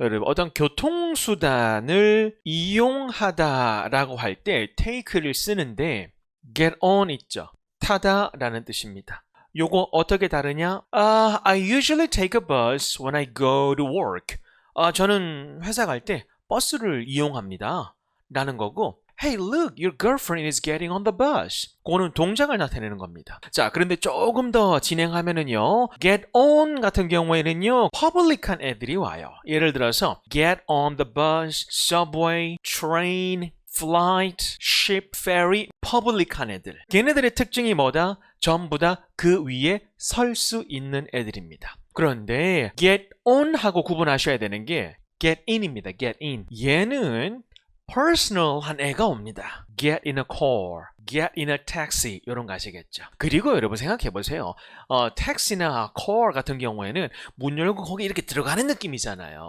여러분 어떤 교통수단을 이용하다라고 할 때 take를 쓰는데 get on 있죠. 타다라는 뜻입니다. 요거 어떻게 다르냐? 아, I usually take a bus when I go to work. 아, 저는 회사 갈 때 버스를 이용합니다. 라는 거고 Hey, look, your girlfriend is getting on the bus. 그거는 동작을 나타내는 겁니다. 자, 그런데 조금 더 진행하면은요, get on 같은 경우에는요, public한 애들이 와요. 예를 들어서, get on the bus, subway, train, flight, ship, ferry, public한 애들. 걔네들의 특징이 뭐다? 전부 다 그 위에 설 수 있는 애들입니다. 그런데 get on 하고 구분하셔야 되는 게 get in입니다. get in. 얘는 personal한 애가 옵니다. get in a car, get in a taxi 이런 거 아시겠죠? 그리고 여러분 생각해 보세요. 어, 택시나 car 같은 경우에는 문 열고 거기 이렇게 들어가는 느낌이잖아요.